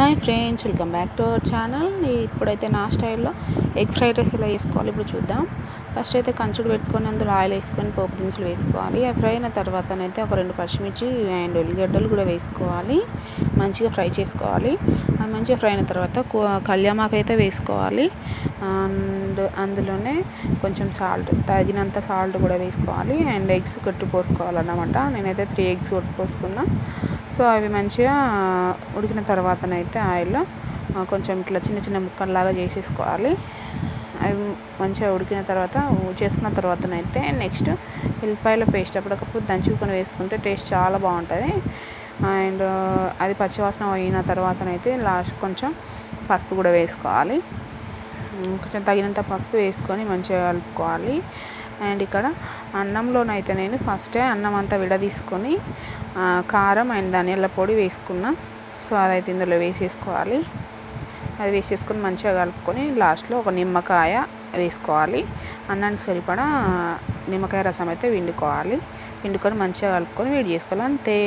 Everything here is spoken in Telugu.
Hi friends welcome back to our channel. ఇప్పుడైతే నా స్టైల్లో ఎగ్ ఫ్రైడ్ రైస్ ఎలా వేసుకోవాలి ఇప్పుడు చూద్దాం. ఫస్ట్ అయితే కంచుడు పెట్టుకొని అందులో ఆయిల్ వేసుకొని పోపు దినుసులు వేసుకోవాలి. అవి ఫ్రై అయిన తర్వాతనైతే ఒక రెండు పచ్చిమిర్చి అండ్ ఉల్లిగడ్డలు కూడా వేసుకోవాలి. మంచిగా ఫ్రై చేసుకోవాలి. అవి మంచిగా ఫ్రై అయిన తర్వాత కళ్యామాకు అయితే వేసుకోవాలి. అండ్ అందులోనే కొంచెం సాల్ట్ తగినంత సాల్ట్ కూడా వేసుకోవాలి. అండ్ ఎగ్స్ కొట్టి పోసుకోవాలన్నమాట. నేనైతే త్రీ ఎగ్స్ కొట్టి పోసుకున్నా. సో అవి మంచిగా ఉడికిన తర్వాతనైతే ఆయిల్లో కొంచెం ఇట్లా చిన్న చిన్న ముక్కల్లాగా చేసేసుకోవాలి. అవి మంచిగా ఉడికిన తర్వాత చేసుకున్న తర్వాతనైతే నెక్స్ట్ ఉల్లిపాయల పేస్ట్. అప్పుడప్పుడు దంచుకొని వేసుకుంటే టేస్ట్ చాలా బాగుంటుంది. అండ్ అది పచ్చివాసన అయిన తర్వాతనైతే లాస్ట్ కొంచెం పసుపు కూడా వేసుకోవాలి. కొంచెం తగినంత పప్పు వేసుకొని మంచిగా కలుపుకోవాలి. అండ్ ఇక్కడ అన్నంలోనైతే నేను ఫస్టే అన్నం అంతా విడదీసుకొని కారం అండ్ ధనియాల పొడి వేసుకున్నా. సో అదైతే ఇందులో వేసేసుకోవాలి. అది వేసేసుకొని మంచిగా కలుపుకొని లాస్ట్లో ఒక నిమ్మకాయ వేసుకోవాలి. అన్నానికి సరిపడా నిమ్మకాయ రసం అయితే పిండుకోవాలి. పిండుకొని మంచిగా కలుపుకొని వేడి చేసుకోవాలి. అంతే.